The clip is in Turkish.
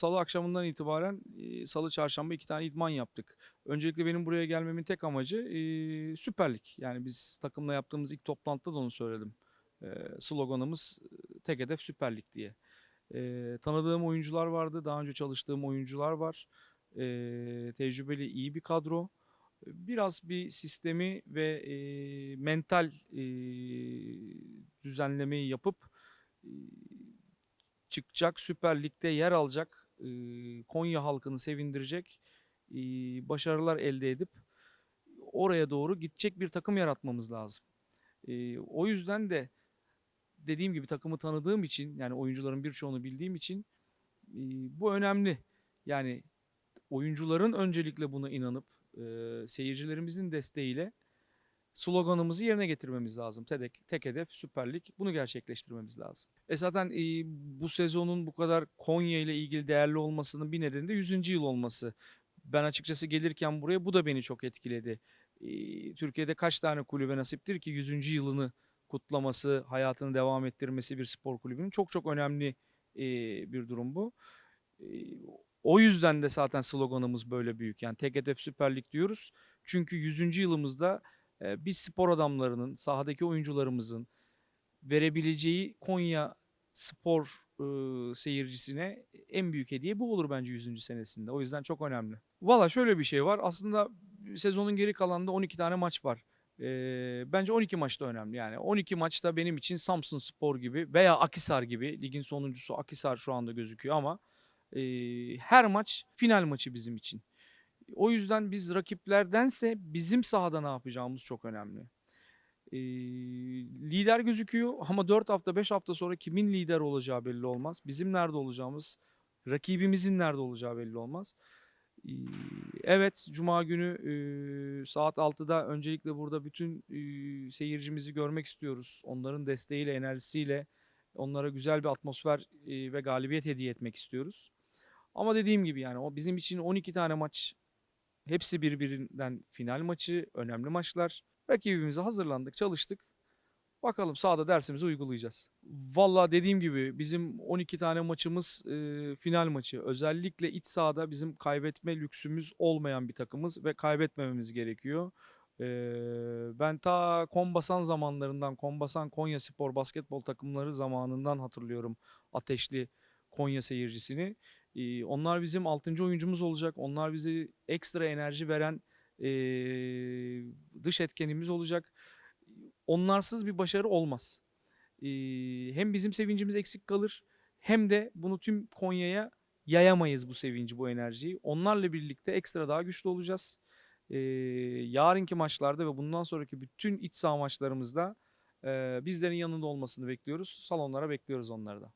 salı akşamından itibaren salı çarşamba iki tane idman yaptık. Öncelikle benim buraya gelmemin tek amacı e, Süper Lig. Yani biz takımla yaptığımız ilk toplantıda da onu söyledim. Sloganımız tek hedef Süper Lig diye. E, tanıdığım oyuncular vardı. Daha önce çalıştığım oyuncular var. Tecrübeli iyi bir kadro. Biraz bir sistemi ve mental düzenlemeyi yapıp çıkacak Süper Lig'de yer alacak Konya halkını sevindirecek başarılar elde edip oraya doğru gidecek bir takım yaratmamız lazım. O yüzden de dediğim gibi takımı tanıdığım için yani oyuncuların birçoğunu bildiğim için bu önemli. Yani oyuncuların öncelikle buna inanıp seyircilerimizin desteğiyle sloganımızı yerine getirmemiz lazım. Tek, tek hedef Süper Lig. Bunu gerçekleştirmemiz lazım. E zaten e, bu sezonun bu kadar Konya ile ilgili değerli olmasının bir nedeni de 100. yıl olması. Ben açıkçası gelirken buraya bu da beni çok etkiledi. E, Türkiye'de kaç tane kulübe nasiptir ki 100. yılını kutlaması, hayatını devam ettirmesi bir spor kulübünün çok çok önemli e, bir durum bu. E, o yüzden de zaten sloganımız böyle büyük. Yani tek hedef Süper Lig diyoruz. Çünkü 100. yılımızda biz spor adamlarının, sahadaki oyuncularımızın verebileceği Konya spor seyircisine en büyük hediye bu olur bence 100. senesinde. O yüzden çok önemli. Valla şöyle bir şey var. Aslında sezonun geri kalanında 12 tane maç var. Bence 12 maç da önemli. Yani 12 maçta benim için Samsun Spor gibi veya Akisar gibi ligin sonuncusu Akisar şu anda gözüküyor ama her maç final maçı bizim için. O yüzden biz rakiplerdense bizim sahada ne yapacağımız çok önemli. Ee, lider gözüküyor ama 4 hafta 5 hafta sonra kimin lider olacağı belli olmaz. Bizim nerede olacağımız, rakibimizin nerede olacağı belli olmaz. Ee, evet Cuma günü e, saat 6'da öncelikle burada bütün e, seyircimizi görmek istiyoruz. Onların desteğiyle, enerjisiyle onlara güzel bir atmosfer e, ve galibiyet hediye etmek istiyoruz. Ama dediğim gibi yani o bizim için 12 tane maç Hepsi birbirinden final maçı, önemli maçlar. Rakibimize hazırlandık, çalıştık. Bakalım sahada dersimizi uygulayacağız. Valla dediğim gibi bizim 12 tane maçımız e, final maçı. Özellikle iç sahada bizim kaybetme lüksümüz olmayan bir takımız ve kaybetmememiz gerekiyor. E, ben ta Kombasan zamanlarından, Kombasan Konya Spor basketbol takımları zamanından hatırlıyorum ateşli Konya seyircisini. Onlar bizim 6. oyuncumuz olacak. Onlar bize ekstra enerji veren dış etkenimiz olacak. Onlarsız bir başarı olmaz. Hem bizim sevincimiz eksik kalır hem de bunu tüm Konya'ya yayamayız bu sevinci, bu enerjiyi. Onlarla birlikte ekstra daha güçlü olacağız. Yarınki maçlarda ve bundan sonraki bütün iç saha maçlarımızda bizlerin yanında olmasını bekliyoruz. Salonlara bekliyoruz onları da.